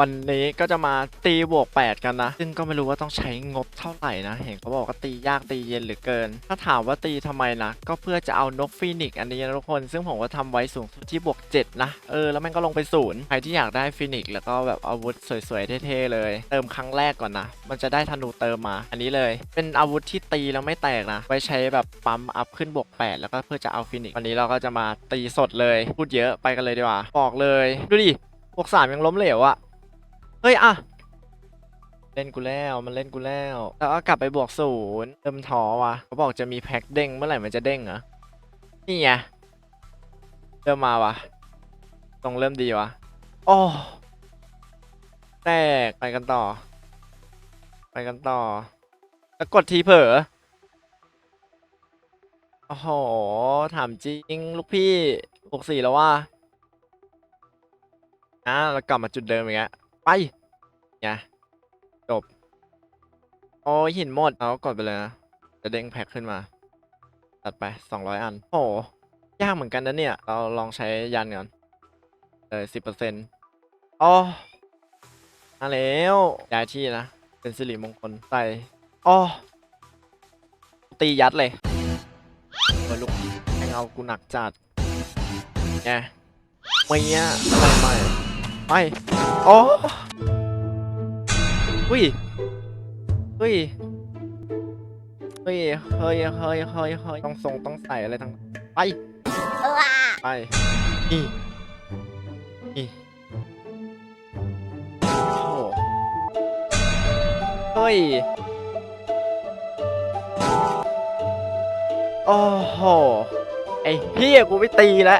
วันนี้ก็จะมาตีบวก 8 กันนะ ซึ่งก็ไม่รู้ว่าต้องใช้งบเท่าไหร่นะ เห็นเขาบอกว่าตียากตีเย็นเหลือเกิน ถ้าถามว่าตีทำไมนะ ก็เพื่อจะเอานกฟีนิกซ์อันนี้นะทุกคน ซึ่งผมก็ทำไว้สูงสุดที่บวก 7 นะ เออ แล้วมันก็ลงไปศูนย์ใครที่อยากได้ฟีนิกซ์แล้วก็แบบอาวุธสวยๆเท่ๆเลย เติมครั้งแรกก่อนนะ มันจะได้ธนูเติมมา อันนี้เลย เป็นอาวุธที่ตีแล้วไม่แตกนะ ไว้ใช้แบบปั๊มอัพขึ้นบวก 8 แล้วก็เพื่อจะเอาฟีนิกซ์วันนี้เราก็จะมาตีสดเลย พูดเยอะไปกันเลยดีกว่าบอกเลย ดูดิบวกสามยังล้มเหลวอะ ฮ้ยอะเล่นกูแล้วมันเล่นกูแล้ว แล้วก็กลับไปบวกศูนย์เติมท้อว่ะเขาบอกจะมีแพ็คเด้งเมื่อไหร่มันจะเด้งเหรอนี่ไงเริ่มมาว่ะตรงเริ่มดีวะโอ้แตกไปกันต่อ ไปกันต่อแล้วกดทีเผลอโอ้โหถามจริง ลูกพี่บวกสี่แล้วว่าอะเรากลับมาจุดเดิมอีกแล้วไป ไงจบ โอ้หินหมดเอากดไปเลยนะ จะเด้งแพ็คขึ้นมา ตัดไป200อัน โอ้โหยากเหมือนกันนะเนี่ย เราลองใช้ยันก่อนเลยสิบเปอร์เซ็นต์อ๋อมาแล้วย้ายที่นะ เป็นสิริมงคลใส่อ๋อตียัดเลยเปิดลูกแม่งเอากูหนักจัดไงไม่เนี้ยไม่ไม่ไปโอ้ อุ้ย เฮ้ย เฮ้ย เฮ้ย เฮ้ย เฮ้ย เฮ้ย ต้องทรงต้องใส่อะไรทั้ง ไป ไป นี่ นี่โอ้โหเฮ้ย โอ้โห ไอ้เฮียกูไม่ตีแล้ว